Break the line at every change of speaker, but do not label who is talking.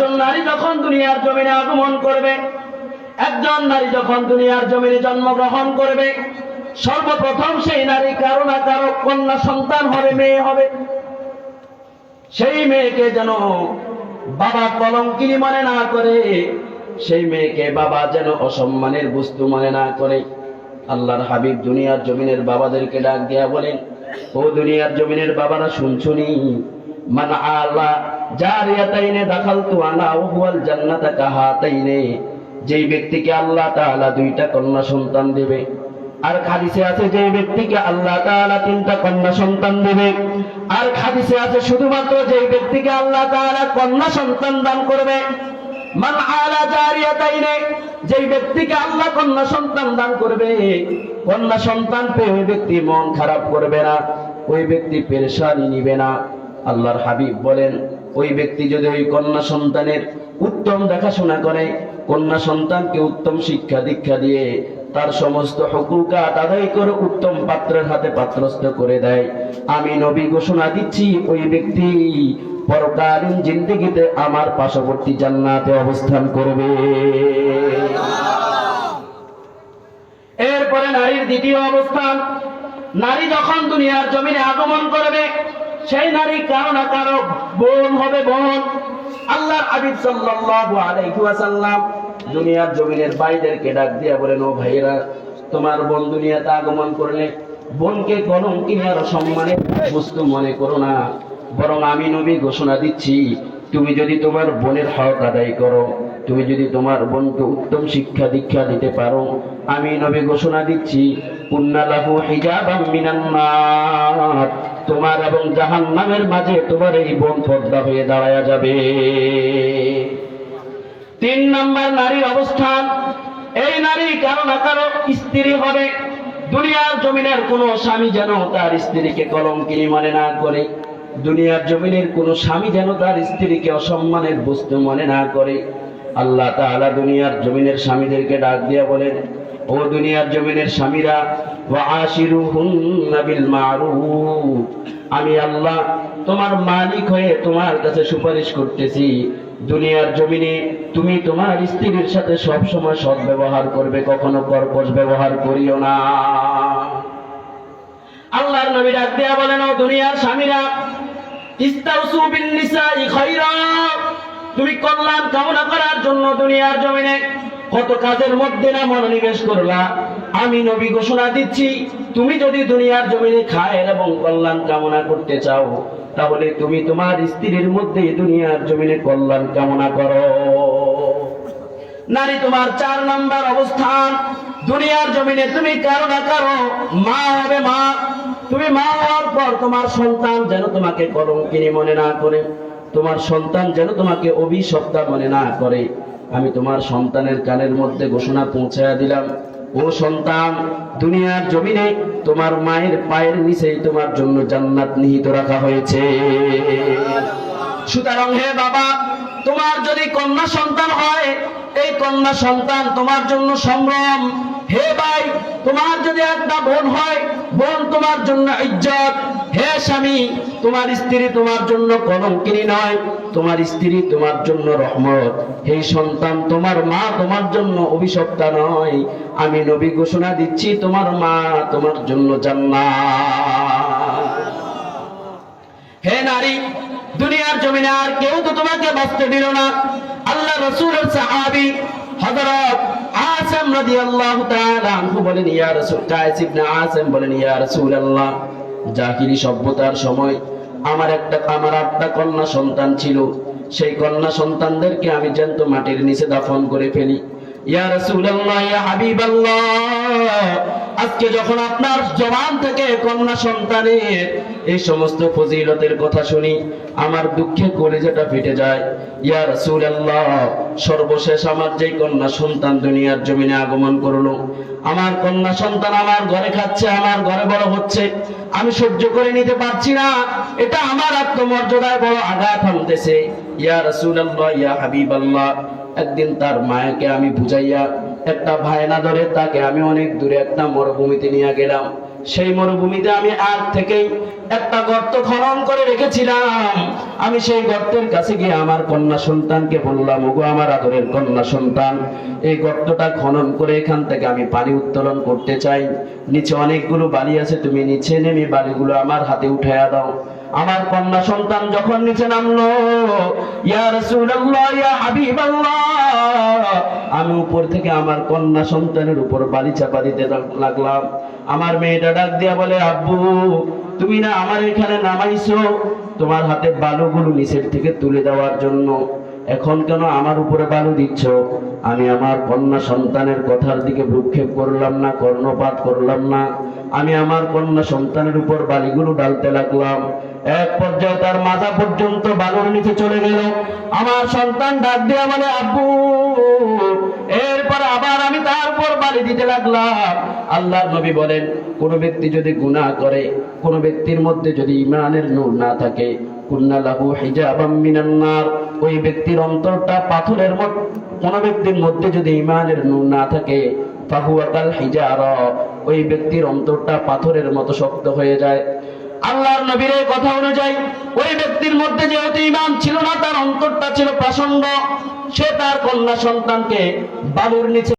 একজন নারী যখন দুনিয়ার জমিনে আগমন করবে, একজন নারী যখন দুনিয়ার জমিনে জন্মগ্রহণ করবে, সর্বপ্রথম সেই নারী কারও না কারও কন্যা সন্তান হবে, মেয়ে হবে। সেই মেয়েকে যেন বাবা কলঙ্কিনী মনে না করে, সেই মেয়েকে বাবা যেন অসম্মানের বস্তু মনে না করে। আল্লাহর হাবিব দুনিয়ার জমিনের বাবাদেরকে ডাক দিয়া বলেন, ও দুনিয়ার জমিনের বাবারা শুনছুনি মান আলা জারিয়াতাইনে দাখালতু আনা ওহুয়াল জান্নাতা কাহাতাইনে। যেই ব্যক্তিকে আল্লাহ তাআলা দুইটা কন্যা সন্তান দেবে, আর খাদিসে আছে যে ব্যক্তিকে আল্লাহ তাআলা তিনটা কন্যা সন্তান দেবে, আর খাদিসে আছে শুধুমাত্র যে ব্যক্তিকে আল্লাহ তাআলা কন্যা সন্তান দান করবে, মান আলা জারিয়াতাইনে, যেই ব্যক্তিকে আল্লাহ কন্যা সন্তান দান করবে, কন্যা সন্তান পেয়ে ওই ব্যক্তি মন খারাপ করবে না, ওই ব্যক্তি পেরেশানি নিবে না। আল্লাহর হাবিব বলেন, ওই ব্যক্তি যদি ওই কন্যা সন্তানের উত্তম দেখাশোনা করে, কন্যা সন্তানকে উত্তম শিক্ষা দীক্ষা দিয়ে তার সমস্ত হকুকাত আদায় করে উত্তম পাত্রের হাতে পাত্রস্থ করে দেয়। আমি নবী ঘোষণা দিচ্ছি, ওই ব্যক্তি পরকালীন জিন্দিগিতে আমার পার্শ্ববর্তী জান্নাতে অবস্থান করবে। এরপরে নারীর দ্বিতীয় অবস্থান, নারী যখন দুনিয়ার জমিনে আগমন করবে সেই নারী কারও না কারও বোন হবে বোন। আল্লাহ হাবিব সাল্লাল্লাহু আলাইহি ওয়াসাল্লাম দুনিয়ার জমিনের ভাইদেরকে ডাক দিয়া বলেন ও ভাইয়েরা, তোমার বোন দুনিয়াতে আগমন করলে বোনকে কলঙ্কিনী আর সম্মানের বস্তু মনে করো না। বরং আমি নবী ঘোষণা দিচ্ছি, তুমি যদি তোমার বোনের হক আদায় করো। তুমি যদি তোমার বোনকে উত্তম শিক্ষা দীক্ষা দিতে পারো, আমি নবী ঘোষণা দিচ্ছি তোমার এবং জাহান্নামের মাঝে তোমার এই বোন পর্দা হয়ে দাঁড়ায়া যাবে। তিন নম্বর নারীর অবস্থান। এই নারী কারও না কারও স্ত্রী হবে। দুনিয়ার জমিনের কোনো স্বামী যেন তার স্ত্রীকে কলঙ্কিনী মনে না করে। দুনিয়ার জমিনের কোনো স্বামী যেন তার স্ত্রীকে অসম্মানের বস্তু মনে না করে। আল্লাহ তাআলা দুনিয়ার জমিনের স্বামীদেরকে ডাক দিয়া বলেন, ও দুনিয়ার জমিনের স্বামীরা আমি আল্লাহ তোমার মালিক হয়ে তোমার কাছে সুপারিশ করতেছি। দুনিয়ার জমিনে তুমি তোমার স্ত্রীর সাথে সব সময় সৎ ব্যবহার করবে, কখনো কর্কশ ব্যবহার করিও না। আল্লাহর নবী ডাক দেয়া বলেন, ও দুনিয়ার স্বামীরা তুমি কল্যাণ কামনা করার জন্য দুনিয়ার জমিনে কত কাজের মধ্যে না মনোনিবেশ করলা? আমি নবী ঘোষণা দিচ্ছি, তুমি যদি দুনিয়ার জমিনে খায়ের এবং কল্যাণ কামনা করতে চাও, তাহলে তুমি তোমার স্ত্রীর মধ্যে দুনিয়ার জমিনে কল্যাণ কামনা করো। নারী তোমার চার নাম্বার অবস্থান। দুনিয়ার জমিনে তুমি কারও না কারও মা হবে মা। তুমি মা হওয়ার পর তোমার সন্তান যেন তোমাকে কলঙ্কিনী মনে না করে। তোমার সন্তান যেন তোমাকে অভিশপ্তা মনে না করে। আমি তোমার সন্তানের কানের মধ্যে ঘোষণা পৌঁছায়া দিলাম, ও সন্তান, দুনিয়ার জমিনে তোমার মায়ের পায়ের নিচেই তোমার জন্য জান্নাত নিহিত রাখা হয়েছে। সুতরাং হে বাবা, তোমার যদি কন্যা সন্তান হয়, এই কন্যা সন্তান তোমার জন্য সম্ভ্রম। হে ভাই, তোমার যদি একটা বোন হয়, বোন তোমার জন্য ইজ্জত। হে স্বামী, তোমার স্ত্রী তোমার জন্য কলঙ্কিনী নয়, তোমার স্ত্রী তোমার জন্য রহমত। হে সন্তান, তোমার মা তোমার জন্য অভিশপ্তা নয়। আমি নবী ঘোষণা দিচ্ছি, তোমার মা তোমার জন্য জান্নাত। হে নারী, দুনিয়ার জমিনে আর কেউ তো তোমাকে বাঁচতে দিল না। আল্লাহ রসুলের সাহাবি হযরত আসিম রাদিয়াল্লাহু তাআলা আনহু বলেন, ইয়া রাসূল, কায়েস ইবনে আসিম বলেন, ইয়া রাসূলুল্লাহ। জাহিরি সভ্যতার সময় আমার একটা আমার আটটা কন্যা সন্তান ছিল। সেই কন্যা সন্তানদেরকে আমি জ্যান্ত মাটির নিচে দাফন করে ফেলি। ইয়া রাসূলুল্লাহ, ইয়া হাবিবাল্লাহ। আজকে যখন আপনার জবান থেকে কন্যা সন্তানের এই সমস্ত ফজিলতের কথা শুনি, আমার দুঃখে কলেজাটা ফেটে যায়। ইয়া রাসূলুল্লাহ, সর্বশেষ আমার যেই কন্যা সন্তান দুনিয়ার জমিনে আগমন করল, আমার কন্যা সন্তান আমার ঘরে খাচ্ছে, আমার ঘরে বড় হচ্ছে, আমি সহ্য করে নিতে পারছি না, এটা আমার আত্মমর্যাদায় বড় আঘাত আনতেছে ইয়া রাসূলুল্লাহ, ইয়া হাবিব আল্লাহ একদিন তার মায়াকে আমি বুঝাইয়া একটা ভায়না ধরে তাকে আমি অনেক দূরে একটা মরুভূমিতে নিয়ে গেলাম। সেই মরুভূমিতে আমি আগ থেকেই একটা গর্ত খনন করে রেখেছিলাম। আমি সেই গর্তের কাছে গিয়ে আমার কন্যা সন্তানকে বললাম, ওগো, আমার আদরের কন্যা সন্তান, এই গর্তটা খনন করে এখান থেকে আমি পানি উত্তোলন করতে চাই। নিচে অনেকগুলো বালি আছে, তুমি নিচে নেমে বালিগুলো আমার হাতে উঠাইয়া দাও। আমার কন্যা সন্তান যখন নিচে নামলো আমি উপর থেকে আমার কন্যা সন্তানের উপর বালি চাপা দিতে লাগলাম। আমার মেয়েটা ডাক দিয়া বলে, আব্বু, তুমি না আমার এখানে নামাইছো তোমার হাতে বালুগুলো নিচের থেকে তুলে দেওয়ার জন্য। এখন কেন আমার উপরে বালু দিচ্ছ? আমি আমার কন্যা সন্তানের কথার দিকে ভ্রুক্ষেপ করলাম না, কর্ণপাত করলাম না। আমি আমার কন্যা সন্তানের উপর বালিগুলো ডালতে লাগলাম। এক পর্যায়ে তার মাথা পর্যন্ত বালুর নিচে চলে গেল। আমার সন্তান ডাক দিয়া বলে, আব্বু, এরপর আবার আমি তারপর বালি দিতে লাগলাম। আল্লাহ নবী বলেন, কোন ব্যক্তি যদি গুনাহ করে, কোন ব্যক্তির মধ্যে যদি ইমানের নূর না থাকে, কুন্না লাহু হিজাবাম মিনান নার। ওই ব্যক্তির অন্তরটা পাথরের মত, কোন ব্যক্তির মধ্যে যদি ইমানের নূর না থাকে, ফাহুয়া কাল হিজারা। ওই ব্যক্তির অন্তরটা পাথরের মতো শক্ত হয়ে যায়। আল্লাহর নবীর কথা অনুযায়ী, ওই ব্যক্তির মধ্যে যেহেতু ইমান ছিল না, তার অন্তরটা ছিল প্রাসঙ্গ, সে তার কন্যা সন্তানকে বালুর নিচে